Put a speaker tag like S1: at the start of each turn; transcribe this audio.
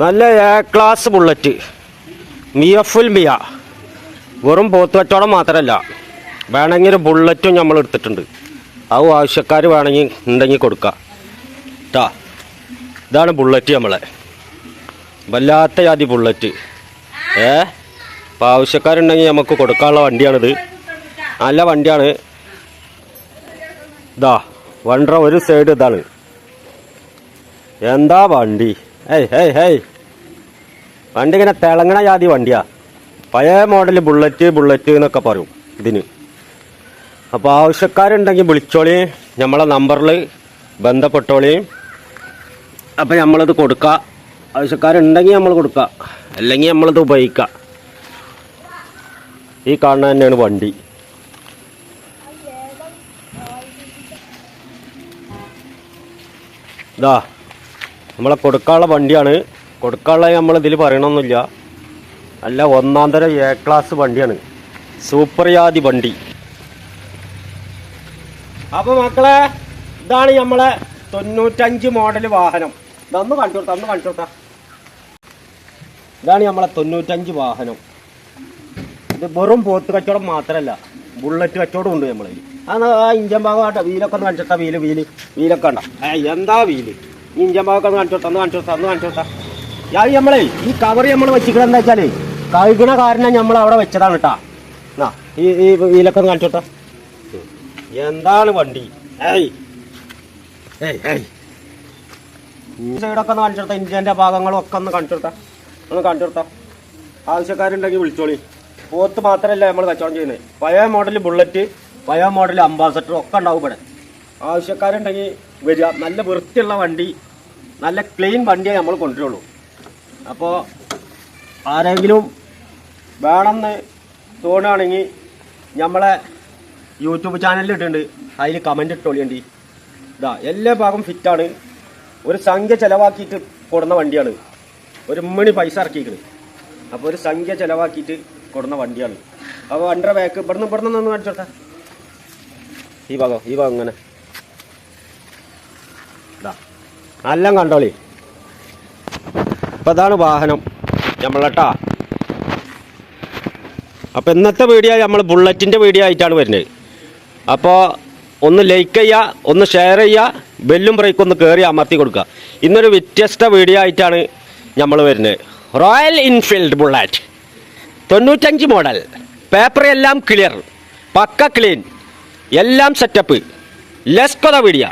S1: നല്ല A class bullet മിയഫുൽ മിയ വെറും പോത്തുവച്ചോടം മാത്രമല്ല വേണമെങ്കിൽ ഒരു ബുള്ളറ്റും നമ്മൾ എടുത്തിട്ടുണ്ട്. അത് ആവശ്യക്കാർ വേണമെങ്കിൽ ഉണ്ടെങ്കിൽ കൊടുക്കുക ട്ടാ. ഇതാണ് ബുള്ളറ്റ് നമ്മളെ. വല്ലാത്ത ജാതി ബുള്ളറ്റ് ഏ? അപ്പോൾ ആവശ്യക്കാരുണ്ടെങ്കിൽ നമുക്ക് കൊടുക്കാനുള്ള വണ്ടിയാണിത്. നല്ല വണ്ടിയാണ്. ഇതാ വണ്ടറ ഒരു സൈഡ് ഇതാണ്. എന്താ വണ്ടി? ഏയ് ഹേയ് ഹേയ്. വണ്ടി ഇങ്ങനെ തിളങ്ങണ ജാതി വണ്ടിയാ. പഴയ മോഡൽ ബുള്ളറ്റ് ബുള്ളറ്റ് എന്നൊക്കെ പറയും ഇതിന്. അപ്പോൾ ആവശ്യക്കാരുണ്ടെങ്കിൽ വിളിച്ചോളി. നമ്മളെ നമ്പറിൽ ബന്ധപ്പെട്ടോളി. അപ്പോൾ നമ്മളത് കൊടുക്കുക ആവശ്യക്കാരുണ്ടെങ്കിൽ നമ്മൾ കൊടുക്കുക അല്ലെങ്കിൽ നമ്മളത് ഉപയോഗിക്കുക ഈ കാണുന്ന തന്നെയാണ് വണ്ടി. ഇതാ നമ്മളെ കൊടുക്കാനുള്ള വണ്ടിയാണ്. കൊടുക്കാനുള്ള നമ്മൾ ഇതിൽ പറയണമെന്നില്ല അല്ല ഒന്നാം തരം എ ക്ലാസ് വണ്ടിയാണ്. സൂപ്പർ യാതി വണ്ടി. അപ്പൊ മക്കളെ ഇതാണ് നമ്മളെ തൊണ്ണൂറ്റഞ്ച് മോഡൽ വാഹനം. ഇതൊന്ന് കണ്ടു കൊടുത്താ ഒന്ന് കൊടുത്താ. ഇതാണ് നമ്മളെ തൊണ്ണൂറ്റഞ്ച് വാഹനം. ഇത് വെറും പോത്ത് കച്ചവടം മാത്രമല്ല ബുള്ളറ്റ് കച്ചവടം ഉണ്ട് നമ്മളെ അത് ആ ഇഞ്ചൻ ഭാഗം ആട്ടെ വീലൊക്കെ ഒന്ന് കണ്ടിട്ടാ വീൽ വീൽ വീലൊക്കെ ഉണ്ടോ എന്താ വീൽ? ഇഞ്ചൻ ഭാഗമൊക്കെ ഒന്ന് കാണിച്ചോട്ടാ ഒന്ന് കാണിച്ചോട്ടാ ഒന്ന് കാണിച്ചോട്ടാ. ഞാൻ നമ്മളെ ഈ കവർ നമ്മൾ വെച്ചിരിക്കുന്നത് എന്താ വെച്ചാലേ കഴുകണ കാരണം നമ്മൾ അവിടെ വെച്ചതാണ് കേട്ടാ. എന്നാ ഈ ഈ വീലൊക്കെ ഒന്ന് കാണിച്ചോട്ടാ. എന്താണ് വണ്ടി? ഏയ് ഏയ് ഈ സൈഡൊക്കെ ഒന്ന് കാണിച്ചോട്ടാ ഇഞ്ചിന്റെ ഭാഗങ്ങളും ഒക്കെ ഒന്ന് കാണിച്ചോട്ടാ. ഒന്ന് കാണിച്ചോട്ടാ. ആവശ്യക്കാരുണ്ടെങ്കിൽ വിളിച്ചോളി. പോത്ത് മാത്രമല്ല നമ്മൾ കച്ചവടം ചെയ്യുന്നത്. പഴയ മോഡൽ ബുള്ളറ്റ് പഴയ മോഡൽ അംബാസഡർ ഒക്കെ ഉണ്ടാവും ഇവിടെ. ആവശ്യക്കാരുണ്ടെങ്കിൽ വരിക. നല്ല വൃത്തിയുള്ള വണ്ടി നല്ല ക്ലീൻ വണ്ടിയെ നമ്മൾ കൊണ്ടുവരുള്ളൂ. അപ്പോൾ ആരെങ്കിലും വേണമെന്ന് തോന്നുകയാണെങ്കിൽ നമ്മളെ യൂട്യൂബ് ചാനലിൽ ഇട്ടിട്ടുണ്ട്. അതിൽ കമന്റ് ഇട്ടോളിയണ്ടി. ഇതാ എല്ലാ ഭാഗം ഫിറ്റാണ് ഒരു സംഖ്യ ചിലവാക്കിയിട്ട് കൊടുന്ന വണ്ടിയാണ്. ഒരു മണി പൈസ ഇറക്കിയിരിക്കുന്നത് അപ്പോൾ ഒരു സംഖ്യ ചിലവാക്കിയിട്ട് കൊടുന്ന വണ്ടിയാണ്. അപ്പോൾ വണ്ടിയുടെ ബാക്ക് ഇവിടുന്ന് ഇവിടുന്ന് ഒന്ന് കാണിച്ചോട്ടെ ഈ ഭാഗം ഈ ഭാഗം ഇങ്ങനെ ഇതാ നല്ല കണ്ടോളി. അപ്പം അതാണ് വാഹനം നമ്മളട്ടാ അപ്പോൾ ഇന്നത്തെ വീഡിയോ നമ്മൾ ബുള്ളറ്റിന്റെ വീഡിയോ ആയിട്ടാണ് വരുന്നത്. അപ്പോൾ ഒന്ന് ലൈക്ക് ചെയ്യുക ഒന്ന് ഷെയർ ചെയ്യുക ബെല്ലും ബ്രേക്കും ഒന്ന് കയറി അമർത്തി കൊടുക്കുക. ഇന്നൊരു വ്യത്യസ്ത വീഡിയോ ആയിട്ടാണ് നമ്മൾ വരുന്നത്. റോയൽ ഇൻഫീൽഡ് ബുള്ളറ്റ് തൊണ്ണൂറ്റഞ്ച് മോഡൽ പേപ്പർ എല്ലാം ക്ലിയർ പക്ക ക്ലീൻ എല്ലാം സെറ്റപ്പ് ലെസ്കൊത വീഡിയോ